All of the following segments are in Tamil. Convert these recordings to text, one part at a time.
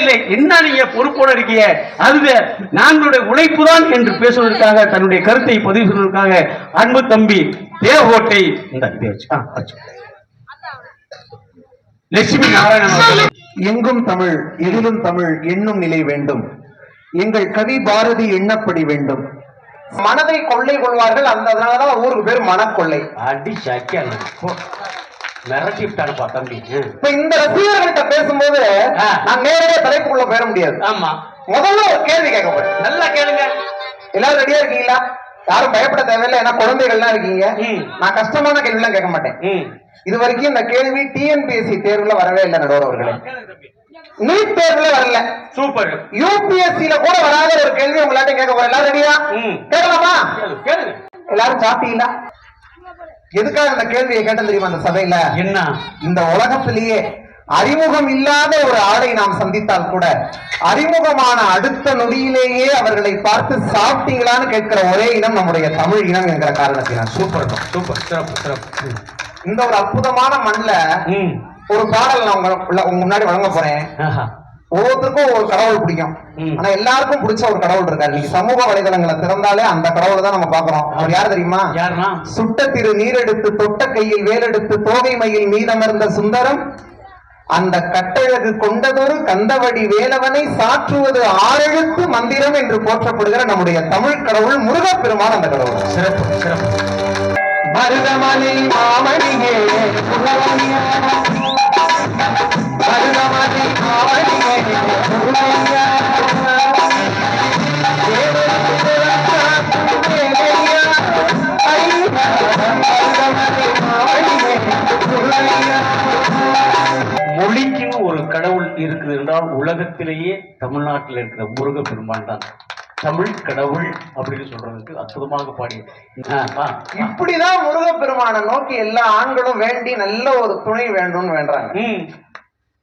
இல்லை. என்ன நீங்க பொறுப்போட இருக்கீங்க? அது நாங்களுடைய உழைப்பு தான் என்று பேசுவதற்காக தன்னுடைய கருத்தை பதிவு செய்வதற்காக அன்பு தம்பி தேவகோட்டை. லட்சுமி நாராயணன் எங்கும் தமிழ் எதிலும் தமிழ் என்னும் நிலை வேண்டும். எங்கள் கவி பாரதி எண்ணப்படி வேண்டும். மனதை கொள்ளை கொள்வார்கள் அந்த அதனாலதான் ஊருக்கு பேர் மனக்கொள்ளை. அடி சக்கியாங்க மிரட்டி தம்பி. இப்ப இந்த ரசிகர்கள்ட்ட பேசும்போது ஆ. நான் நேரடியா தலைப்புக்குள்ள போயிட முடியாது. ஆமா. முதல்ல ஒரு கேள்வி கேட்க போறேன் நல்லா கேளுங்க. எல்லாரும் ரெடியா இருக்கீங்களா? யாரும் பயப்பட தேவையில்லை. ஏன்னா குழந்தைகள்லாம் இருக்கீங்க. நான் கஷ்டமான கேட்க மாட்டேன். இது வரைக்கும் இந்த கேள்வி டிஎன்பிஎஸ்சி தேர்வுல வரவே இல்லை நடுவர் அவர்களே. நீட் தேர்வுல வரல. சூப்பர். யூபிஎஸ்சில கூட வராத ஒரு கேள்வி உங்களாட்ட கேட்க போறேன். எல்லாரும் ரெடியா. கேட்கலாமா? எல்லாரும் சாப்பிட்டீங்களா? எதுக்காக இந்த கேள்வியை கேட்டேன் தெரியுமா அந்த சபையில என்ன இந்த உலகத்திலேயே அறிமுகம் இல்லாத ஒரு ஆளை நாம் சந்தித்தால் கூட அறிமுகமான அடுத்த நொடியிலேயே அவர்களை பார்த்து சாப்பிட்டீங்களான்னு கேட்கிற ஒரே இனம் நம்முடைய தமிழ் இனம் என்கிற காரணத்தினால் சூப்பர் சூப்பர் சிறப்பு சிறப்பு. இந்த ஒரு அற்புதமான மண்ணுல. ஒரு பாடல் நான் உங்க முன்னாடி வழங்க போறேன். ஒவ்வொருத்தருக்கும் ஒரு கடவுள் பிடிக்கும். ஆனா எல்லாருக்கும் பிடிச்ச ஒரு கடவுள் இருக்காரு. நீங்க சமூக வலைதளங்களை திறந்தாலே அந்த கடவுளை தான் நம்ம பாக்குறோம் அவர் யார் தெரியுமா? சுட்ட திரு நீரெடுத்து தொட்ட கையில் வேலெடுத்து தோகை மயில் மீதமர்ந்த சுந்தரம். அந்த கட்டழகு கொண்டதொரு கந்தவடி வேலவனை சாற்றுவது ஆறெழுத்து மந்திரம் என்று போற்றப்படுகிற நம்முடைய தமிழ் கடவுள் முருகப்பெருமான் அந்த கடவுள். சிறப்பு சிறப்பு. மருதமலை மாமணியே மொழிக்குன்னு ஒரு கடவுள் இருக்குது என்றால் உலகத்திலேயே தமிழ்நாட்டில் இருக்கிற முருக பெருமான் தான் தமிழ் கடவுள் அப்படின்னு சொல்றதுக்கு அற்புதமாக பாடி. இப்படிதான் முருகப்பெருமானை நோக்கி எல்லா ஆண்களும் வேண்டி நல்ல ஒரு துணை வேண்டும்னு வேண்டாங்க.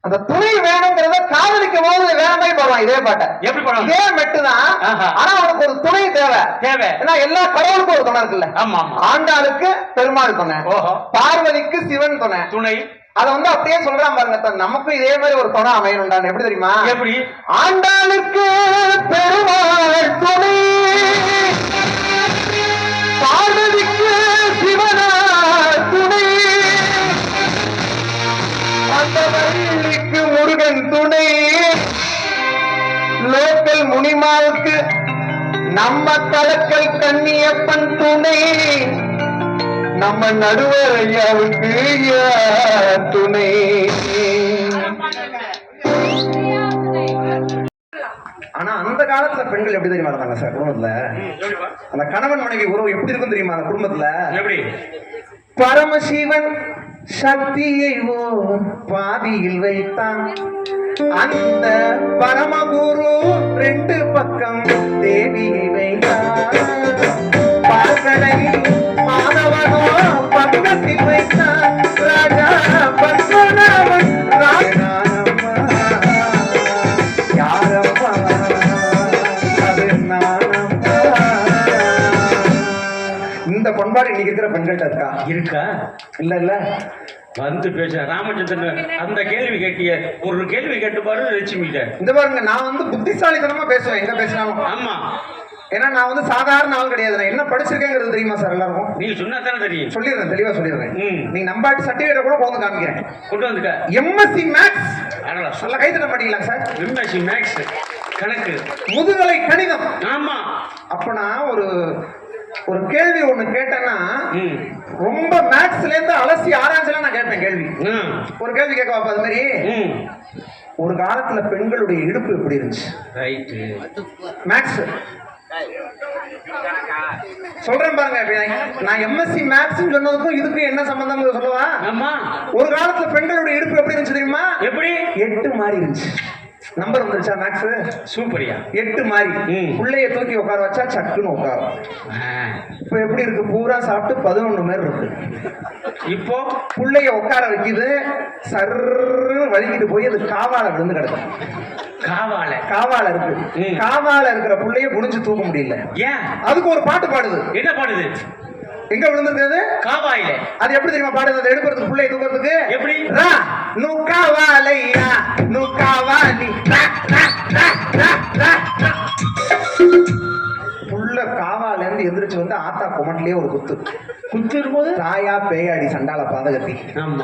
அந்த துணை வேணுங்கிறத காதலிக்கும் போது வேற மாதிரி பாடுவான் இதே பாட்டை. எப்படி பண்ணலாம் இதே மெட்டுதான் ஆஹா. ஆனா அவனுக்கு ஒரு துணை தேவை. தேவை. ஏன்னா எல்லா கடவுளுக்கும் ஒரு துணை இருக்குல்ல. ஆமா ஆண்டாளுக்கு பெருமாள் துணை. பார்வதிக்கு சிவன் துணை. துணை. அத வந்து அப்படியே சொல்றான் பாருங்க நமக்கும் இதே மாதிரி ஒரு துணை அமையணும்டான்னு. எப்படி தெரியுமா? எப்படி? ஆண்டாளுக்கு பெருமாள் துணை. முனிமாவுக்கு நம்ம கலக்கல் கண்ணியப்பன் துணை. நம்ம நடுவர் ஐயாவுக்கு துணை. ஆனா அந்த காலத்துல பெண்கள் எப்படி தெரியுமா இருந்தாங்க சார் குடும்பத்துல? அந்த கணவன் மனைவி உறவு எப்படி இருக்கும் தெரியுமா அந்த குடும்பத்துல? எப்படி? பரமசிவன் சக்தியை ஓர் பாதியில் வைத்தான். அந்த பரமகுரு ரெண்டு பக்கம் வைத்தான் பார்க்கடையில் மாணவனோ பக்கத்தில் வைத்தான் ராஜா பத்மநாபன் ராஜானம்மா. யாரம்மா? அது நானம்மா இந்த பண்பாடு இன்னைக்கு இருக்கிற பெண்கள்ட்ட இருக்கா? இருக்கா? இல்ல இல்ல. வந்து பேச. ராமச்சந்திரன் அந்த கேள்வி கேட்டிய ஒரு கேள்வி கேட்டு பாரு லட்சுமிகிட்ட. இந்த பாருங்க நான் வந்து புத்திசாலித்தனமா பேசுவேன். எங்க பேசினாலும். ஆமா. ஏன்னா நான் வந்து சாதாரண ஆள் கிடையாது. நான் என்ன படிச்சிருக்கேங்கிறது தெரியுமா சார் எல்லாருக்கும்? நீங்க சொன்னா தானே தெரியும். சொல்லிடுறேன் தெளிவா சொல்லிடுறேன். ம். நீ நம்பாட்டி சர்டிபிகேட் கூட கொண்டு காமிக்கிறேன். கொண்டு வந்துக்க. எம்எஸ்சி மேக்ஸ் சொல்ல கை தட்ட மாட்டீங்களா சார்? எம்எஸ்சி மேக்ஸ் கணக்கு. முதுகலை கணிதம். ஆமா. அப்ப நான் ஒரு ஒரு கேள்வி ஒண்ணு கேட்டேன்னா ரொம்ப மேக்ஸ்ல இருந்து அலசி ஆராய்ச்சலாம் நான் கேட்பேன் கேள்வி. ஒரு கேள்வி கேட்க அது மாதிரி? ஒரு காலத்துல பெண்களுடைய இடுப்பு எப்படி இருந்துச்சு? மேக்ஸ். சொல்றேன் பாருங்க நான் எம்எஸ்சி மேக்ஸ் சொன்னதுக்கும் இதுக்கும் என்ன சம்பந்தம் சொல்லவா? ஒரு காலத்துல பெண்களுடைய இடுப்பு எப்படி இருந்துச்சு தெரியுமா? எப்படி? எட்டு மாறி இருந்துச்சு. நம்பர் வந்துருச்சா மேக்ஸ் சூப்பரியா. எட்டு மாறி. ம். புள்ளைய தூக்கி உட்கார வச்சா சக்குன்னு உட்காரும். இப்ப எப்படி இருக்கு? பூரா சாப்பிட்டு பதினொன்னு மாதிரி இருக்கு. இப்போ? புள்ளைய உட்கார வைக்குது. சர்ன்னு வலிக்கிட்டு போய் அது காவால விழுந்து கிடக்கும் காவால. காவால இருக்கு. காவால இருக்கிற புள்ளைய குனிஞ்சு தூக்க முடியல. ஏன்? அதுக்கு ஒரு பாட்டு பாடுது. என்ன பாடுது? எங்க விழுந்திருக்கிறது? காவாயில. அது எப்படி தெரியுமா பாடுறது? எடுக்கிறதுக்கு பிள்ளை தூக்கிறதுக்கு எப்படி? ரா நுக்காவாலையா நுக்காவாலி. புள்ள காவால இருந்து எந்திரிச்சு வந்து ஆத்தா கொமட்டிலேயே ஒரு குத்து. குத்து இருக்கும்போது தாயா பேயாடி சண்டால பாதகத்தி.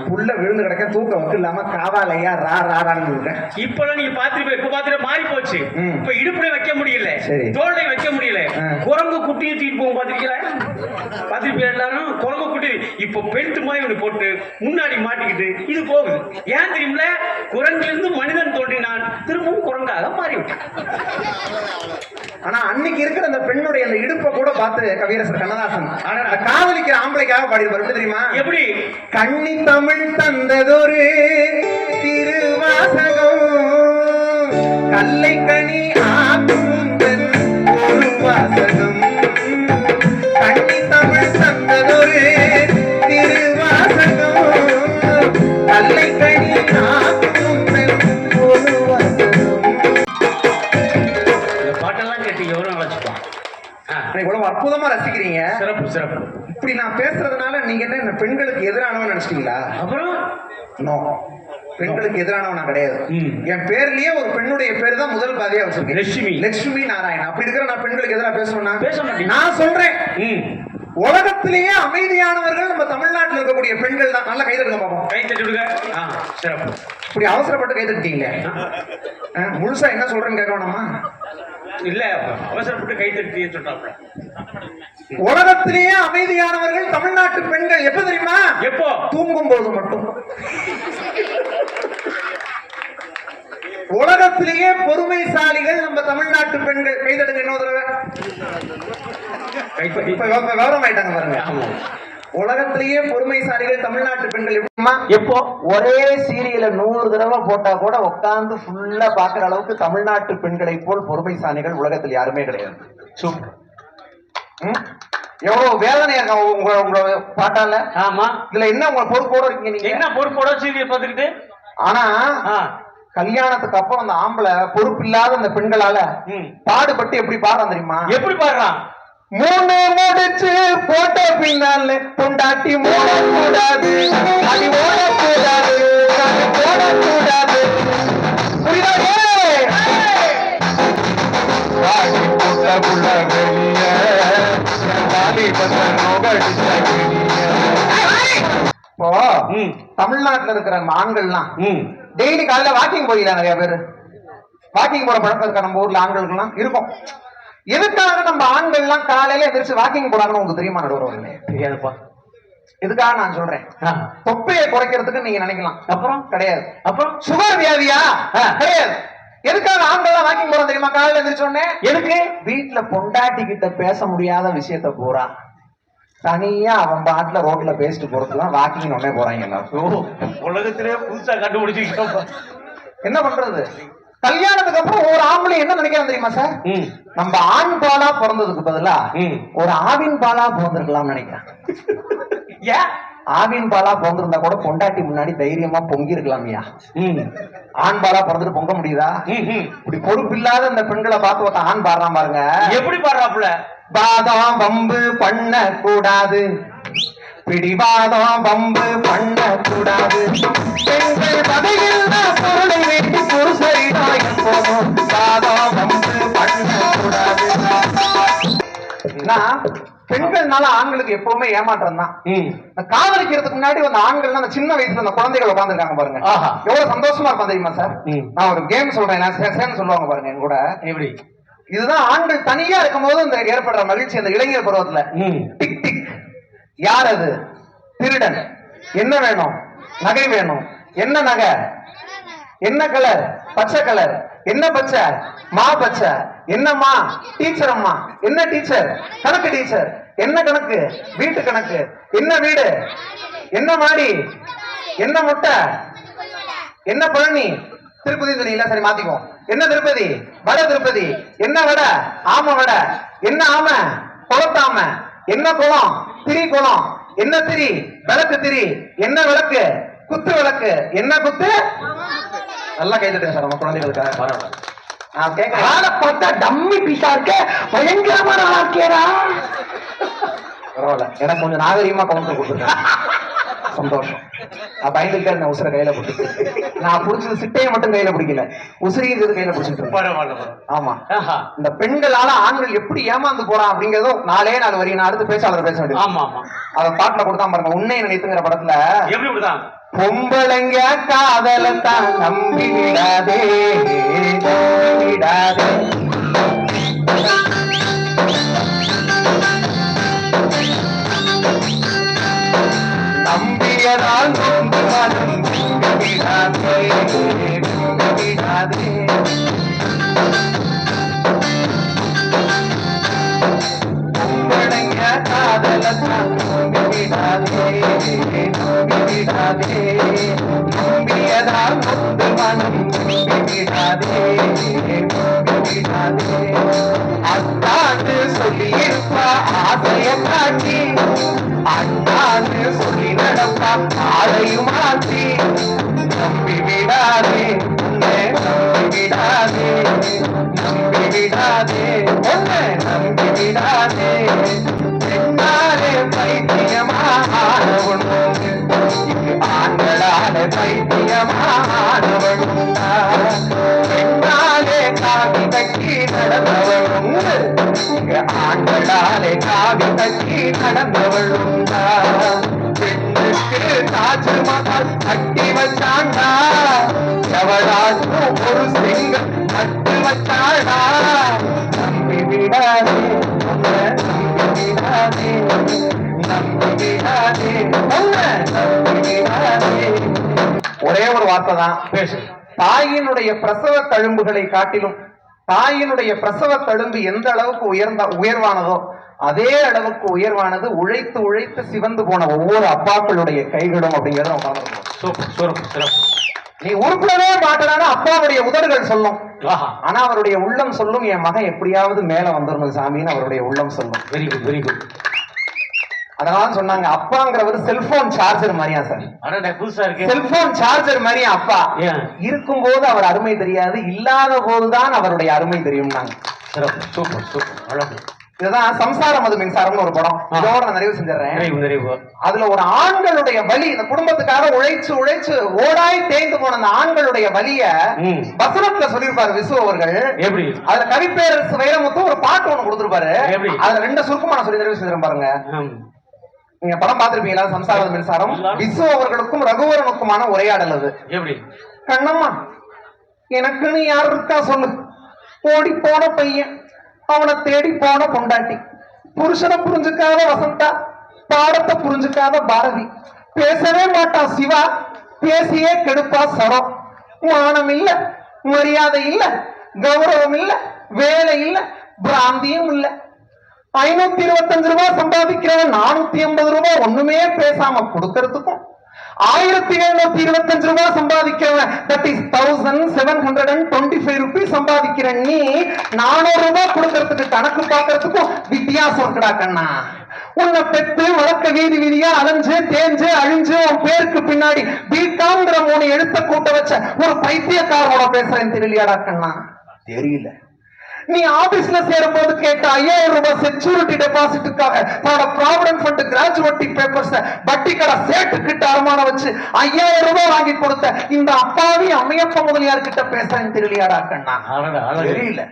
புள்ள விழுந்து கிடக்க தூக்க வக்கு இல்லாம காவாலையா ரா ராடான்னு இருக்கேன் இப்பெல்லாம் நீங்க பாத்துட்டு இப்ப பாத்துட்டு மாறி போச்சு. இப்ப இடுப்புல வைக்க முடியல. சரி. தோல்ல வைக்க முடியல. குரங்கு குட்டியை தூக்கிட்டு போகும் பாத்திருக்கீங்களா பாத்திருப்பீங்க எல்லாரும்? குரங்கு குட்டி. இப்ப பெல்ட் மாதிரி ஒண்ணு போட்டு முன்னாடி மாட்டிக்கிட்டு இது போகுது. ஏன் தெரியுமில குரங்குல இருந்து மனிதன் தோன்றினான். திரும்பவும் குரங்காக மாறிவிட்டான். ஆனா அன்னைக்கு இருக்கிற அந்த பெண்ணுடைய அந்த இடுப்பை கூட பார்த்து கவியரசர் கண்ணதாசன். ஆனா அந்த காதலிக்கிற ஆம்பளைக்காக பாடிருப்பாரு எப்படி தெரியுமா? எப்படி? கண்ணி தமிழ் தந்ததொரு திருவாசகம். கல்லை கனி ஆக்குந்தன் ஒரு வாசகம் கண்ணி தமிழ் தந்ததொரு திருவாசகம். கல்லை கனி ஆக்குந்தன் ஒரு வாசகம் பாட்டெல்லாம் கேட்டு எவரும் அழைச்சுப்பான் அற்புதமா ரசிக்கிறீங்க. சிறப்பு சிறப்பு. இப்படி நான் பேசுறதுனால நீங்க என்ன பெண்களுக்கு எதிரானவன் நினைச்சிட்டீங்களா? அப்புறம்? நோ பெண்களுக்கு எதிரானவன் நான் கிடையாது. என் பேர்லயே ஒரு பெண்ணுடைய பேர் தான் முதல் பாதியா வச்சிருக்கேன். லட்சுமி. லட்சுமி நாராயணன். அப்படி இருக்கிற நான் பெண்களுக்கு எதிராக பேசணும்னா பேச மாட்டீங்க. நான் சொல்றேன். உலகத்திலேயே அமைதியானவர்கள் நம்ம தமிழ்நாட்டில் இருக்கக்கூடிய பெண்கள் தான். நல்லா கைதட்டுங்க பாப்போம் கை தட்டி விடுங்க ஆ சிறப்பு. இப்படி அவசரப்பட்டு கைதட்டீங்களே ஆ, முழுசா என்ன சொல்றேன்னு கேட்க வேணாமா இல்ல அவசரப்பட்டு கை தட்டி சொல்றாப்ல. உலகத்திலேயே அமைதியானவர்கள் தமிழ்நாட்டு பெண்கள் எப்ப தெரியுமா? எப்போ? தூங்கும் போது மட்டும். உலகத்திலேயே பொறுமைசாலிகள் நம்ம தமிழ்நாட்டு பெண்கள். கைதடுங்க இன்னொரு தடவை. விவரம் ஆயிட்டாங்க பாருங்க. ஆமா உலகத்திலேயே பொறுமைசாலிகள் தமிழ்நாட்டு பெண்கள் எப்படிமா எப்போ? ஒரே சீரியல நூறு தடவை போட்டா கூட உட்கார்ந்து ஃபுல்லா பாக்குற அளவுக்கு தமிழ்நாட்டு பெண்களை போல் பொறுமைசாலிகள் உலகத்தில் யாருமே கிடையாது. சூப்பர்? எவ்வளவு வேதனையா இருக்கும் உங்க உங்க பாட்டால? ஆமா. இதுல என்ன உங்க பொறுப்போட இருக்கீங்க நீங்க? என்ன பொறுப்போட சீரியல் பார்த்துக்கிட்டு? ஆனா கல்யாணத்துக்கு அப்புறம் அந்த ஆம்பளை பொறுப்பு இல்லாத அந்த பெண்களால. பாடுபட்டு எப்படி பாடுறான் தெரியுமா? எப்படி பாடுறான்? மூணு முடிச்சு போட்ட பின்னால பொண்டாட்டி மூடக்கூடாது அடி ஓடக்கூடாது. அது தமிழ்நாட்டுல இருக்கிற ஆண்கள்லாம் டெய்லி காலையில வாக்கிங் போறீங்களா நிறைய பேர்? வாக்கிங் போற பழக்கம் இருக்கா நம்ம ஊர்ல ஆண்களுக்கெல்லாம் இருக்கும். எதுக்காக நம்ம ஆண்கள்லாம் காலையில எந்திரிச்சு வாக்கிங் போறாங்கன்னு உங்களுக்கு தெரியுமா நடுவர்களே தெரியாதுப்பா. எதுக்காக நான் சொல்றேன். தொப்பையை குறைக்கிறதுக்கு நீங்க நினைக்கலாம். அப்புறம்? கிடையாது. அப்புறம்? சுகர் வியாதியா. கிடையாது. எதுக்காக ஆண்கள் வாக்கிங் போறோம் தெரியுமா? காலையில எந்திரிச்ச உடனே? எதுக்கு? வீட்டுல பொண்டாட்டி கிட்ட பேச முடியாத விஷயத்த பூரா தனியா அவன் பாட்டுல ரோட்ல பேசிட்டு போறதுலாம் வாக்கிங் உடனே போறாங்க எல்லாரும். உலகத்திலே புதுசா கண்டுபிடிச்சிருக்கோம். என்ன பண்றது? கல்யாணத்துக்கு அப்புறம் ஒரு ஆம்பளை என்ன நினைக்கிறான் தெரியுமா சார் நம்ம ஆண் பாலா பிறந்ததுக்கு பதிலா. ஒரு ஆவின் பாலா பிறந்திருக்கலாம்னு நினைக்கிறேன். ஏன் ஆவின் பாலா பிறந்திருந்தா கூட பொண்டாட்டி முன்னாடி தைரியமா பொங்கி இருக்கலாமியா ஆண் பாலா பிறந்துட்டு பொங்க முடியுதா. இப்படி பொறுப்பில்லாத இந்த பெண்களை பார்த்து ஒருத்தன் ஆண் பாடுறான் பாருங்க. எப்படி பாடுறாப்புல? பாதம் வம்பு பண்ண கூடாது. பிடிவாதம் வம்பு பண்ண கூடாது. பெண்கள் பதையில் பொருளை வைத்து புருஷரிடம் எப்போதும் பாதம். வம்பு பண்ண கூடாது. பெண்கள்னால ஆண்களுக்கு எப்பவுமே ஏமாற்றம் தான். காதலிக்கிறதுக்கு முன்னாடி அந்த ஆண்கள் அந்த சின்ன வயசுல அந்த குழந்தைகள் உட்காந்துருக்காங்க பாருங்க. எவ்வளவு சந்தோஷமா இருக்கும் தெரியுமா சார். நான் ஒரு கேம் சொல்றேன் சொல்லுவாங்க பாருங்க என் கூட. எப்படி? இதுதான் ஆண்கள் தனியா இருக்கும்போது இந்த ஏற்படுற மகிழ்ச்சி அந்த இளைஞர் பருவத்துல. Tick tick. யார் அது? திருடன். என்ன வேணும்? நகை வேணும். என்ன நகை? என்ன கலர்? பச்சை கலர். என்ன பச்சை? மா பச்சை. என்னம்மா? டீச்சர் அம்மா. என்ன டீச்சர்? கணக்கு டீச்சர். என்ன கணக்கு? வீட்டு கணக்கு. என்ன வீடு? என்ன மாடி? என்ன முட்டை? என்ன பழனி? திருப்பதி தெரியல. சரி மாத்திக்கோ என்ன திருப்பதி? வட திருப்பதி. என்ன வட? ஆம வட. என்ன ஆம? குளத்தாம. என்ன குளம்? திரி குளம். என்ன திரி? விளக்கு திரி. என்ன விளக்கு? குத்து விளக்கு. என்ன குத்து? நல்லா கைதட்டுங்க சார் நம்ம குழந்தைகளுக்காக. பரவாயில்ல பார்த்தா டம்மி பீஸா இருக்க. பயங்கரமான ஆக்கியரா பரவாயில்ல. எனக்கு கொஞ்சம் நாகரீகமா கவுண்டர் கொடுத்துருக்கேன் சந்தோஷம். நான் பயந்துகிட்டே இருந்தேன் உசுரை கையில பிடிச்சி நான் பிடிச்சது சிட்டையை மட்டும் கையில பிடிக்கல. உசிரிங்கிறது கையில பிடிச்சிட்டு. ஆமா. இந்த பெண்களால ஆண்கள் எப்படி ஏமாந்து போறான் அப்படிங்கறதும் நாலே நாலு வரி நான் அடுத்து பேசாளர் பேச வேண்டியது. ஆமா ஆமா. அத பாட்டுல கொடுத்தா பாருங்க உன்னை நினைத்துங்கிற படத்துல. எப்படி பொம்பளைங்க காதலத்தான் நம்பி விடாதே விடாதே. விடாதே நம்பி விடாதே பொம்பளைங்க காதலத்தான் நம்பி விடாதே விடாதே நம்பியதால் மனம் விடாதே விடாதே அத்தாண்டு சொல்லியிருப்பா ஆசைய காட்டி அண்ணான்னு சொல்லி நடப்பா ஆளையும் மாற்றி விடாதே உன்னை நம்பி விடாதே நம்பி விடாதே உன்னை நம்பி விடாதே. பெண்ணாலே பைத்தியமானவன் இங்கு ஆண்களாலே பைத்தியமானவன் பெண்ணாலே காவி தக்கி நடந்தவள். இங்கு ஆண்களாலே காவி தக்கி பெண்ணுக்கு தாஜ்மஹால் கட்டி வச்சாண்டா. ஒரு சிங்கம் கட்டி வச்சாடா நம்பி விடாதே உன்னை நம்பி விடாதே நம்பி விடாதே உன்னை நம்பி விடாதே. ஒரே ஒரு வார்த்தை தான். பேசு. தாயினுடைய பிரசவ தழும்புகளை காட்டிலும் தாயினுடைய பிரசவ தழும்பு எந்த அளவுக்கு உயர்ந்த உயர்வானதோ அதே அளவுக்கு உயர்வானது உழைத்து உழைத்து சிவந்து போன ஒவ்வொரு அப்பாக்களுடைய கைகளும் அப்படிங்கறத. சூப்பர் சூப்பர் சிறப்பு. நீ உருப்படவே மாட்டேனா அப்பாவுடைய உதடுகள் சொல்லும். ஆனா அவருடைய உள்ளம் சொல்லும் என் மகன் எப்படியாவது மேல வந்துடணும் சாமின்னு அவருடைய உள்ளம் சொல்லும். வெரி குட் வெரி குட் அதனால சொன்னாங்க அப்பாங்கிறவர் செல்போன் சார்ஜர் மாதிரியா சார்? புதுசா இருக்கு. செல்போன் சார்ஜர் மாதிரியா அப்பா? ஏன்? இருக்கும்போது அவர் அருமை தெரியாது இல்லாத போதுதான் அவருடைய அருமை தெரியும் நாங்க சூப்பர் சூப்பர். அழகு. இதுதான் சம்சார மது மின்சாரம்னு ஒரு படம். இதோட நான் நிறைவு செஞ்சிடறேன். அதுல ஒரு ஆண்களுடைய வலி இந்த குடும்பத்துக்காக உழைச்சு உழைச்சு ஓடாய் தேய்ந்து போன அந்த ஆண்களுடைய வலிய. வசனத்துல சொல்லியிருப்பாரு விசு அவர்கள். எப்படி? அதுல கவிப்பேரரசு வைரமுத்து ஒரு பாட்டு ஒண்ணு கொடுத்திருப்பாரு? அதுல ரெண்டு சுருக்கமா நான் சொல்லி நிறைவு செஞ்சிடறேன் பாருங்க. நீங்க படம் பார்த்திருப்பீங்களா? சம்சார மின்சாரம். விசு அவர்களுக்கும் ரகுவரனுக்குமான உரையாடல் அது. எப்படி? கண்ணம்மா எனக்குன்னு யார் இருக்கா சொல்லு? ஓடி போன பையன். அவனை தேடி போன பொண்டாட்டி. புருஷனை புரிஞ்சுக்காத வசந்தா பாடத்தை புரிஞ்சுக்காத பாரதி. பேசவே மாட்டான் சிவா பேசியே கெடுப்பா சரம். மானம் இல்ல மரியாதை இல்ல கௌரவம் இல்ல வேலை இல்ல பிராந்தியும் இல்ல. ஐநூத்தி இருபத்தஞ்சு ரூபாய் சம்பாதிக்கிறவன் நானூத்தி எண்பது ரூபாய் ஒண்ணுமே பேசாம கொடுக்கறதுக்கும் ஆயிரத்தி எழுநூத்தி இருபத்தஞ்சு ரூபாய் சம்பாதிக்கிறவன் that is thousand seven hundred and twenty five rupees சம்பாதிக்கிற நீ நானூறு ரூபாய் கொடுக்கறதுக்கு கணக்கு பார்க்கறதுக்கும் வித்தியாசம் இருக்குடா கண்ணா. உன்னை பெத்து வளர்க்க வீதி வீதியா அலைஞ்சு தேஞ்சு அழிஞ்சு உன் பேருக்கு பின்னாடி பீட்டாங்கிற மூணு எழுத்த கூட்ட வச்ச ஒரு பைத்தியக்காரனோட பேசுறேன் தெரியலையாடா கண்ணா. தெரியல. நீ ஆபீஸ்ல சேரும் போது கேட்ட ஐயாயிரம் ரூபாய் செக்யூரிட்டி டெபாசிட்டுக்காக தன்னோட ப்ராவிடன்ட் ஃபண்ட் கிராஜுவேட்டி பேப்பர்ஸ் வட்டி கடை சேட்டு கிட்ட அருமானம் வச்சு ஐயாயிரம் ரூபாய் வாங்கி கொடுத்த இந்த அப்பாவி அம்மையப்ப முதலியார் கிட்ட பேசுறேன் தெரியலையாடா கண்ணா? தெரியல.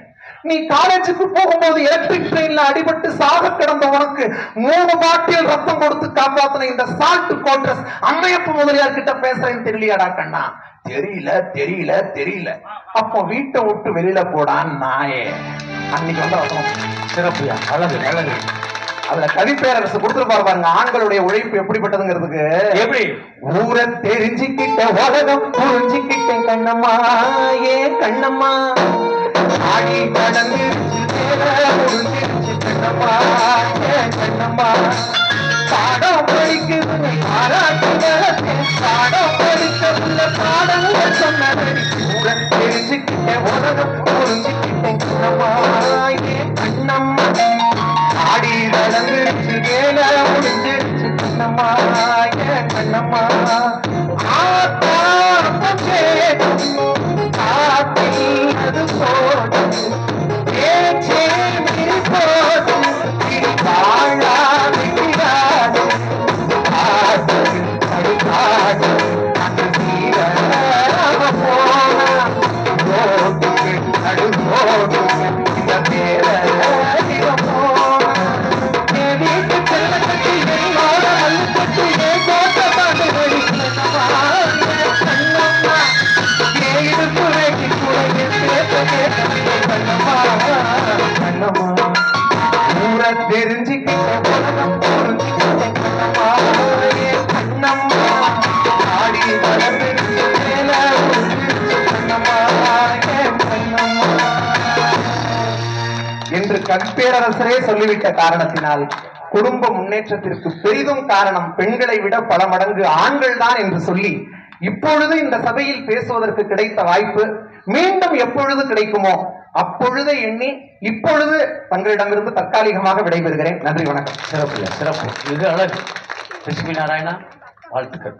நீ காலேஜுக்கு போகும்போது எலக்ட்ரிக் ட்ரெயின்ல அடிபட்டு சாக கிடந்த உனக்கு மூணு பாட்டில் ரத்தம் கொடுத்து காப்பாத்தின இந்த சால்ட் கோட்ரஸ் அம்மையப்ப முதலியார் கிட்ட பேசுறேன் தெரியலையாடா கண்ணா? தெரியல தெரியல தெரியல. அப்போ வீட்டை விட்டு வெளியில போடான் நாயே. அன்னைக்கு வந்த சிறப்புயா அழகு அழகு. அதுல கவிப்பேரரசு கொடுத்துருப்பாரு பாருங்க ஆண்களுடைய உழைப்பு எப்படிப்பட்டதுங்கிறதுக்கு. எப்படி? ஊரை தெரிஞ்சுக்கிட்ட உலகம் புரிஞ்சுக்கிட்டேன் கண்ணம்மா. ஏ கண்ணம்மா. ஆடி கடந்து கண்ணம்மா. ஏ கண்ணம்மா. பாடம் படிக்குது பாராட்டு வளர்த்தேன் பாடம் படிக்கவில்லை பாடங்கள் சொன்னபடி ஊரை தெரிஞ்சுக்கிட்ட உலகம் புரிஞ்சுக்கிட்டேன் கண்ணம்மா ஏ கண்ணம்மா ஆடி நடந்துருச்சு வேலை முடிஞ்சிருச்சு கண்ணம்மா ஏன் கண்ணம்மா ஆத்தா பச்சே, காத்தில் அது போடும் கவிப்பேரரசரே சொல்லிவிட்ட காரணத்தினால் குடும்ப முன்னேற்றத்திற்கு பெரிதும் காரணம் பெண்களை விட பல மடங்கு ஆண்கள் தான் என்று சொல்லி இப்பொழுது இந்த சபையில் பேசுவதற்கு கிடைத்த வாய்ப்பு மீண்டும் எப்பொழுது கிடைக்குமோ அப்பொழுதை எண்ணி இப்பொழுது தங்களிடமிருந்து தற்காலிகமாக விடைபெறுகிறேன். நன்றி வணக்கம். சிறப்பு சிறப்பு. இது அழகு. லட்சுமி நாராயணா வாழ்த்துக்கள்.